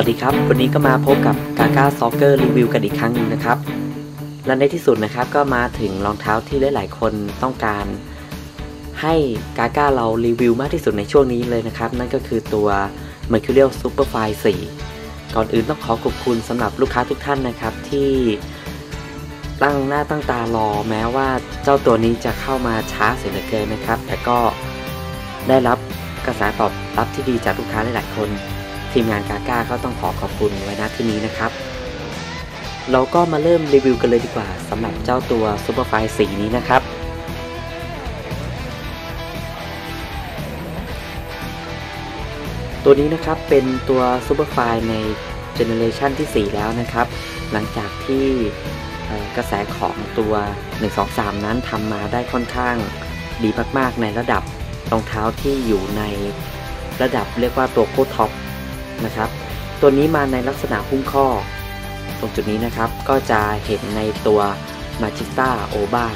วัสดีครับ วันนี้ก็มาพบกับกาก้าซ็อกเกอร์รีวิวกันอีกครั้งหนึ่งนะครับ และในที่สุดนะครับก็มาถึงรองเท้าที่หลายๆ คนต้องการ ให้กาก้าเรารีวิวมากที่สุดในช่วงนี้เลยนะครับ นั่นก็คือตัว Mercurial Superfly 4 ก่อนอื่นต้องขอขอบคุณสำหรับลูกค้าทุกท่านนะครับที่ตั้งหน้าตั้งตารอแม้ว่าเจ้าตัวนี้จะเข้ามาช้าเสียเหลือเกินนะครับ แต่ก็ได้รับกระแสตอบรับที่ดีจากลูกค้าหลายๆคน ทีมงานกาก้าก็ต้องขอขอบคุณไว้ณที่นี้นะครับ เราก็มาเริ่มรีวิวกันเลยดีกว่าสำหรับเจ้าตัว Superfly สีนี้นะครับตัวนี้นะครับเป็นตัว Superfly ในเจเนอเรชันที่ 4 แล้วนะครับ หลังจากที่กระแสของตัว 123 นั้นทำมาได้ค่อนข้างดีมากๆในระดับรองเท้าที่อยู่ในระดับเรียกว่าตัวโคท็อป นะครับ ตัวนี้มาในลักษณะหุ้มข้อ ตรงจุดนี้นะครับก็จะเห็นในตัว m a g i s t a o b a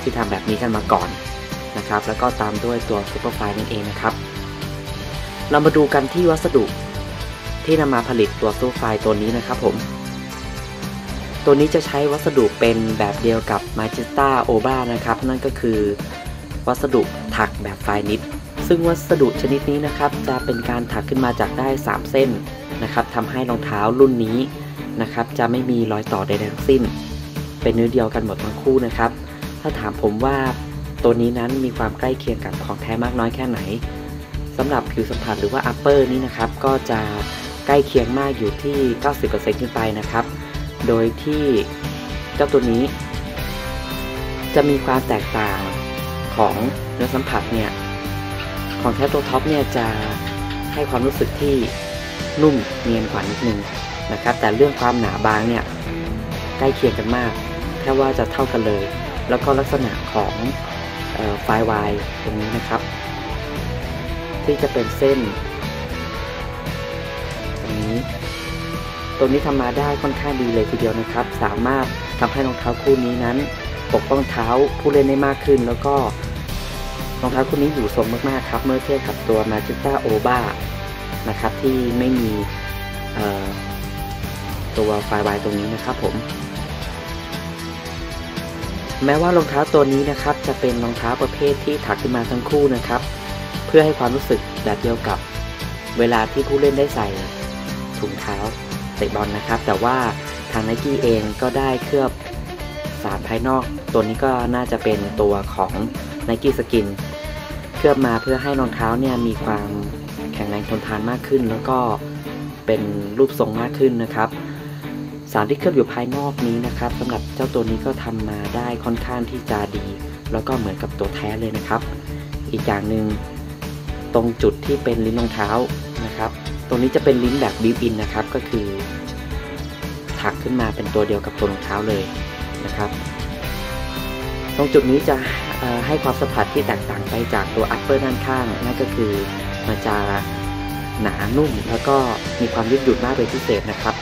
ที่ทำแบบนี้กันมาก่อนนะครับ แล้วก็ตามด้วยตัว Superfly นั่นเองนะครับ เรามาดูกันที่วัสดุที่นำมาผลิตตัว Superfly ตัวนี้นะครับผมตัวนี้จะใช้วัสดุเป็นแบบเดียวกับ m a g i s t a o b a นะครับ นั่นก็คือวัสดุถักแบบไฟนิด ซึ่งวัสดุชนิดนี้นะครับจะเป็นการถักขึ้นมาจากได้ 3 เส้นนะครับทำให้รองเท้ารุ่นนี้นะครับจะไม่มีรอยต่อใดๆทั้งสิ้น เป็นเนื้อเดียวกันหมดทั้งคู่นะครับ ถ้าถามผมว่าตัวนี้นั้นมีความใกล้เคียงกับของแท้มากน้อยแค่ไหนสำหรับผิวสัมผัสหรือว่า upper นี้นะครับก็จะใกล้เคียงมากอยู่ที่ 90%ขึ้นไปนะครับ โดยที่เจ้าตัวนี้ จะมีความแตกต่างของเนื้อสัมผัสเนี่ย ของแท้ตัวท็อปเนี่ยจะให้ความรู้สึกที่นุ่มเนียนกว่านิดนึงนะครับ แต่เรื่องความหนาบางเนี่ยใกล้เคียงกันมากแค่ว่าจะเท่ากันเลย แล้วก็ลักษณะของไฟวายตรงนี้นะครับ ที่จะเป็นเส้น ตรงนี้ตรงนี้ทำมาได้ค่อนข้างดีเลยทีเดียวนะครับ สามารถทำให้รองเท้าคู่นี้นั้น ปกป้องเท้าผู้เล่นได้มากขึ้นแล้วก็ รองเท้าคู่นี้อยู่ทรงมากๆครับ เมื่อเทียบกับตัว Magenta Oba นะครับ ที่ไม่มีตัวไฟวตรงนี้นะครับผม แม้ว่ารองเท้าตัวนี้นะครับ จะเป็นรองเท้าประเภทที่ถักขึ้นมาทั้งคู่นะครับ เพื่อให้ความรู้สึกแบบเดียวกับเวลาที่ผู้เล่นได้ใส่ถุงเท้าเตะบอลนะครับ แต่ว่าทางไนกี้เองก็ได้เคลือบสารภายนอก ตัวนี้ก็น่าจะเป็นตัวของ Nike Skin เคลือบมาเพื่อให้รองเท้าเนี่ยมีความแข็งแรงทนทานมากขึ้น แล้วก็เป็นรูปทรงมากขึ้นนะครับ สารที่เคลือบอยู่ภายนอกนี้นะครับสำหรับเจ้าตัวนี้ก็ทำมาได้ค่อนข้างที่จะดี แล้วก็เหมือนกับตัวแท้เลยนะครับ อีกอย่างหนึ่งตรงจุดที่เป็นลิ้นรองเท้านะครับ ตรงนี้จะเป็นลิ้นแบบบิวอินนะครับก็คือถักขึ้นมาเป็นตัวเดียวกับตัวรองเท้าเลยนะครับ ตรงจุดนี้จะให้ความสัมผัสที่แตกต่างไปจากตัว upper ด้านข้าง นั่นก็คือมันจะหนานุ่มแล้วก็มีความยืดหยุ่นมากเป็นพิเศษนะครับ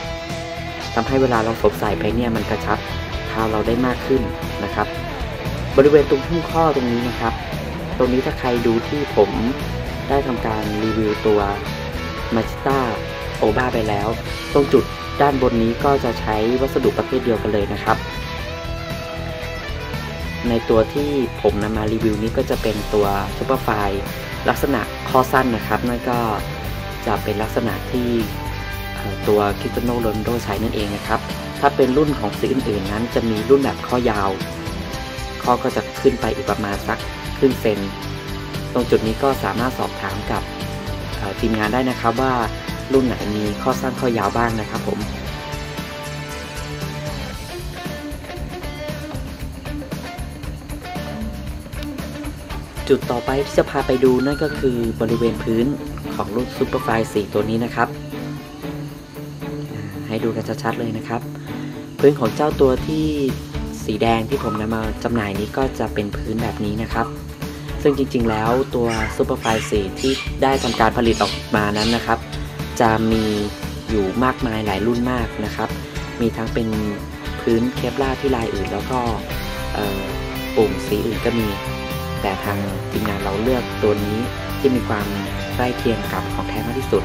ทำให้เวลาเราสวมใส่ไปเนี่ยมันกระชับเท้าเราได้มากขึ้นนะครับ บริเวณตรงทุ่งข้อตรงนี้นะครับ ตรงนี้ถ้าใครดูที่ผมได้ทำการรีวิวตัว m a g i t a o b a ไปแล้ว ตรงจุดด้านบนนี้ก็จะใช้วัสดุประเภทเดียวกันเลยนะครับ ในตัวที่ผมนำมารีวิวนี้ก็จะเป็นตัวซูเปอร์ไฟลักษณะข้อสั้นนะครับ นั่นก็จะเป็นลักษณะที่ตัวคิตโนโรนโดใช้นั่นเองนะครับ ถ้าเป็นรุ่นของสีอื่นๆนั้น จะมีรุ่นแบบข้อยาว ข้อก็จะขึ้นไปอีกประมาณสักครึ่งเซน ตรงจุดนี้ก็สามารถสอบถามกับทีมงานได้นะครับว่ารุ่นไหนมีข้อสั้นข้อยาวบ้างนะครับผม จุดต่อไปที่จะพาไปดูนั่นก็คือบริเวณพื้นของรุ่นซูเปอร์ไฟสีตัวนี้นะครับ ให้ดูกันชัดๆเลยนะครับ พื้นของเจ้าตัวที่สีแดงที่ผมนำมาจำหน่ายนี้ก็จะเป็นพื้นแบบนี้นะครับ ซึ่งจริงๆแล้วตัวซูเปอร์ไฟสีที่ได้ทำการผลิตออกมานั้นนะครับ จะมีอยู่มากมายหลายรุ่นมากนะครับ มีทั้งเป็นพื้นเคปลาที่ลายอื่น แล้วก็ปุ่มสีอื่นก็มี แต่ทางทีมงานเราเลือกตัวนี้ที่มีความใกล้เคียงกับของแท้มากที่สุด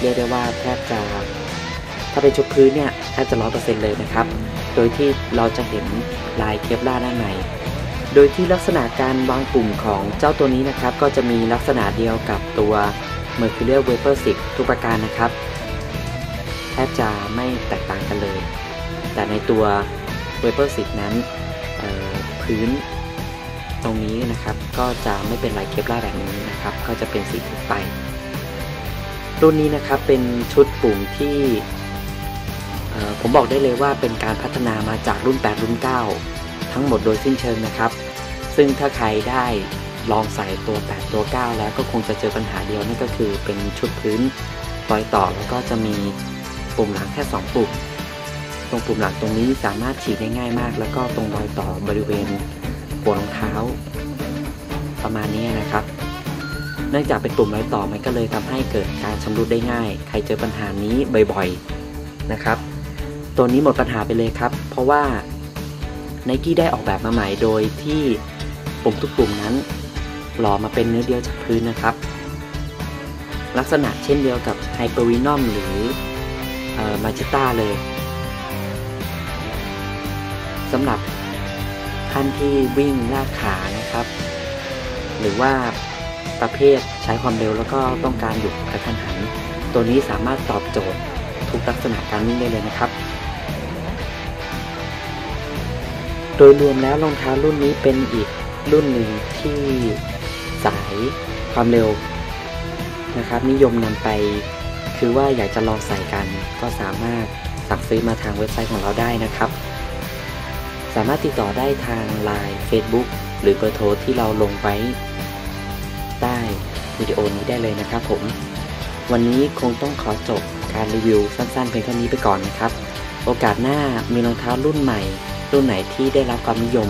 เรียกได้ว่าแทบจะถ้าเป็นชุดพื้นเนี่ยแทบจะร้อยเปอร์เซ็นต์เลยนะครับ โดยที่เราจะเห็นลายเคปล่าด้านใน โดยที่ลักษณะการวางปุ่มของเจ้าตัวนี้นะครับ ก็จะมีลักษณะเดียวกับตัว Mercurial Vapor 10ทุกประการนะครับ แทบจะไม่แตกต่างกันเลย แต่ในตัว Vapor 10นั้นพื้น ตรงนี้นะครับก็จะไม่เป็นลายเคปลาแบบนี้นะครับ ก็จะเป็นสีทึบไป รุ่นนี้นะครับเป็นชุดปุ่มที่ผมบอกได้เลยว่าเป็นการพัฒนามาจากรุ่น 8 รุ่น 9 ทั้งหมดโดยสิ้นเชิงนะครับ ซึ่งถ้าใครได้ลองใส่ตัว 8 ตัว 9 แล้วก็คงจะเจอปัญหาเดียวนั่นก็คือเป็นชุดพื้นรอยต่อแล้วก็จะมีปุ่มหลังแค่ 2 ปุ่ม ตรงปุ่มหลังตรงนี้สามารถฉีกได้ง่ายมาก แล้วก็ตรงรอยต่อบริเวณ หัวรองเท้า ประมาณนี้นะครับ เนื่องจากเป็นปุ่มรอยต่อมันก็เลยทำให้เกิดการชำรุดได้ง่าย ใครเจอปัญหานี้บ่อยๆนะครับ ตัวนี้หมดปัญหาไปเลยครับ เพราะว่า n นกี้ได้ออกแบบมาใหม่โดยที่ปุ่มทุกปุ่มนั้นหล่อมาเป็นเนื้อเดียวจากพื้นนะครับ ลักษณะเช่นเดียวกับไฮเปอร์วินอมหรือมาจิต้าเลยสำหรับ ท่านที่วิ่งลากขานะครับ หรือว่าประเภทใช้ความเร็วแล้วก็ต้องการหยุดกระทันหัน ตัวนี้สามารถตอบโจทย์ทุกลักษณะการวิ่งได้เลยนะครับ โดยรวมแล้วรองเท้ารุ่นนี้เป็นอีกรุ่นหนึ่งที่สายความเร็วนะครับ นิยมนำไปคือว่าอยากจะลองใส่กันก็สามารถสั่งซื้อมาทางเว็บไซต์ของเราได้นะครับามารถติดต่อได้ทาง Line Facebook หรือเบอร์โทรที่เราลงไว้ใต้วิดีโอนี้ได้เลยนะครับผม วันนี้คงต้องขอจบการรีวิวสั้นๆเพียงเท่านี้ไปก่อนนะครับ โอกาสหน้ามีรองเท้ารุ่นใหม่ รุ่นไหนที่ได้รับความนิยม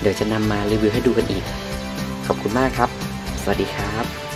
เดี๋ยวจะนำมารีวิวให้ดูกันอีก ขอบคุณมากครับ สวัสดีครับ